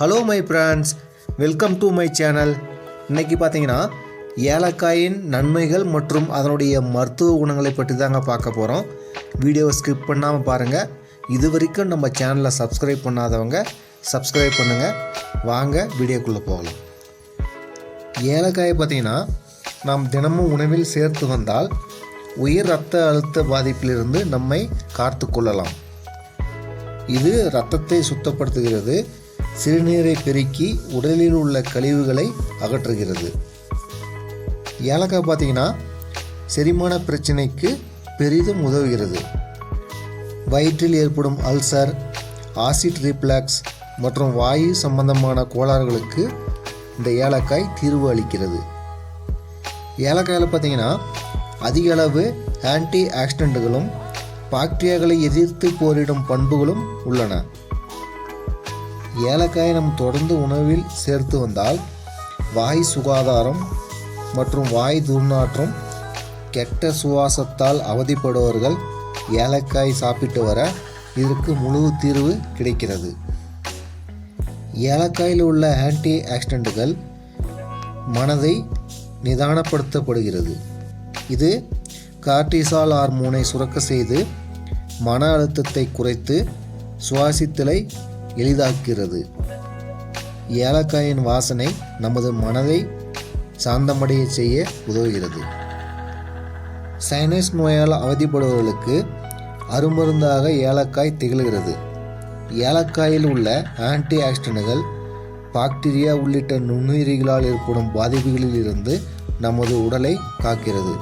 Hello my friends welcome to my channel இன்னைக்கு பார்த்தீங்கன்னா ஏலக்காயின் நன்மைகள் மற்றும் அதனுடைய மருத்துவ குணங்களை பற்றி தாங்க பார்க்க போகிறோம் வீடியோவை ஸ்கிப் பண்ணாமல் பாருங்கள் இது வரைக்கும் நம்ம சேனலை சப்ஸ்கிரைப் பண்ணாதவங்க சப்ஸ்கிரைப் பண்ணுங்கள் வாங்க வீடியோக்குள்ளே போகலாம். ஏலக்காயை பார்த்தீங்கன்னா நாம் தினமும் உணவில் சேர்த்து வந்தால் உயர் இரத்த அழுத்த பாதிப்பிலிருந்து நம்மை காத்து கொள்ளலாம். இது இரத்தத்தை சுத்தப்படுத்துகிறது சிறுநீரை பெருக்கி உடலில் உள்ள கழிவுகளை அகற்றுகிறது. ஏலக்காய் பார்த்தீங்கன்னா செரிமான பிரச்சனைக்கு பெரிதும் உதவுகிறது. வயிற்றில் ஏற்படும் அல்சர் ஆசிட் ரிப்ளாக்ஸ் மற்றும் வாயு சம்பந்தமான கோளாறுகளுக்கு இந்த ஏலக்காய் தீர்வு அளிக்கிறது. ஏலக்காயில் பார்த்தீங்கன்னா அதிக அளவு ஆன்டி ஆக்சிடென்ட்டுகளும் பாக்டீரியாக்களை எதிர்த்து போரிடும் பண்புகளும் உள்ளன. ஏலக்காயை நம் தொடர்ந்து உணவில் சேர்த்து வந்தால் வாய் சுகாதாரம் மற்றும் வாய் துர்நாற்றம் கெட்ட சுவாசத்தால் அவதிப்படுபவர்கள் ஏலக்காய் சாப்பிட்டு வர இதற்கு முழு தீர்வு கிடைக்கிறது. ஏலக்காயில் உள்ள ஆன்டி ஆக்சிடென்ட்டுகள் மனதை நிதானப்படுத்தப்படுகிறது. இது கார்டிசால் ஹார்மோனை சுரக்க செய்து மன அழுத்தத்தை குறைத்து சுவாசித்தலை எளிதாக்குகிறது ஏலக்காயின் வாசனை நமது மனதை சாந்தமடைய செய்ய உதவுகிறது. சைனஸ் நோயால் அவதிப்படுபவர்களுக்கு அருமருந்தாக ஏலக்காய் திகழ்கிறது. ஏலக்காயில் உள்ள ஆன்டி ஆக்சிடன்ட்கள் பாக்டீரியா உள்ளிட்ட நுண்ணுயிரிகளால் ஏற்படும் பாதிப்புகளில் இருந்து நமது உடலை காக்கிறது.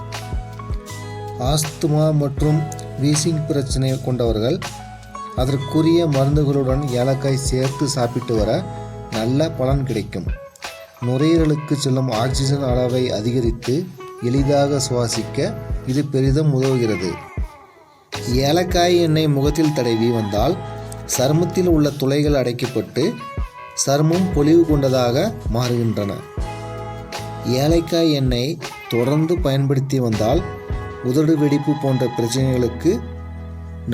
ஆஸ்துமா மற்றும் வீசிங் பிரச்சனை கொண்டவர்கள் அதற்குரிய மருந்துகளுடன் ஏலக்காய் சேர்த்து சாப்பிட்டு வர நல்ல பலன் கிடைக்கும். நுரையீரலுக்கு செல்லும் ஆக்சிஜன் அளவை அதிகரித்து எளிதாக சுவாசிக்க இது பெரிதும் உதவுகிறது. ஏலக்காய் எண்ணெய் முகத்தில் தடவி வந்தால் சருமத்தில் உள்ள துளைகள் அடைக்கப்பட்டு சருமம் பொலிவு கொண்டதாக மாறுகின்றன. ஏலக்காய் எண்ணெய் தொடர்ந்து பயன்படுத்தி வந்தால் உதடு வெடிப்பு போன்ற பிரச்சனைகளுக்கு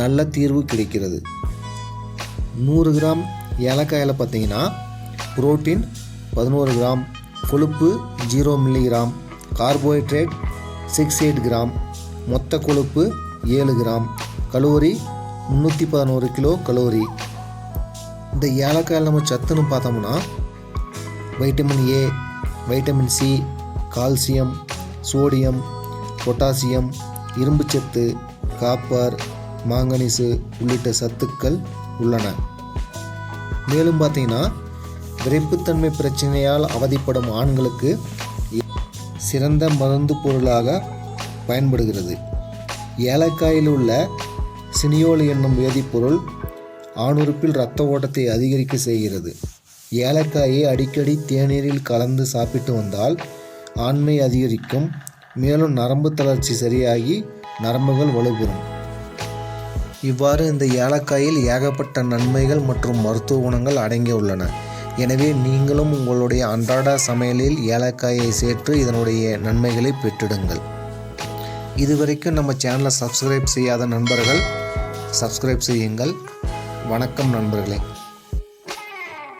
நல்ல தீர்வு கிடைக்கிறது. நூறு கிராம் ஏலக்காயில் பார்த்தீங்கன்னா புரோட்டீன் பதினோரு கிராம் கொழுப்பு zero milligram carbohydrate six eight gram மொத்த கொழுப்பு ஏழு கிராம் கலோரி முந்நூற்றி பதினோரு கிலோ கலோரி. இந்த ஏலக்காயில் நம்ம சத்துன்னு பார்த்தோம்னா vitamin A vitamin C calcium sodium potassium இரும்புச்சத்து காப்பர் மாங்கனீசு உள்ளிட்ட சத்துக்கள் உள்ளன. மேலும் பார்த்தீங்கன்னா விரைப்புத்தன்மை பிரச்சனையால் அவதிப்படும் ஆண்களுக்கு சிறந்த மருந்து பொருளாக பயன்படுகிறது. ஏலக்காயில் உள்ள சினியோல் என்னும் வேதிப்பொருள் ஆணுறுப்பில் இரத்த ஓட்டத்தை அதிகரிக்க செய்கிறது. ஏலக்காயை அடிக்கடி தேநீரில் கலந்து சாப்பிட்டு வந்தால் ஆண்மை அதிகரிக்கும் மேலும் நரம்பு தளர்ச்சி சரியாகி நரம்புகள் வலுப்பெறும். இவ்வாறு இந்த ஏலக்காயில் ஏகப்பட்ட நன்மைகள் மற்றும் மருத்துவ குணங்கள் அடங்கியுள்ளன எனவே நீங்களும் உங்களுடைய அன்றாட சமையலில் ஏலக்காயை சேர்த்து இதனுடைய நன்மைகளை பெற்றிடுங்கள். இதுவரைக்கும் நம்ம சேனலை சப்ஸ்கிரைப் செய்யாத நண்பர்கள் சப்ஸ்கிரைப் செய்யுங்கள். வணக்கம் நண்பர்களே.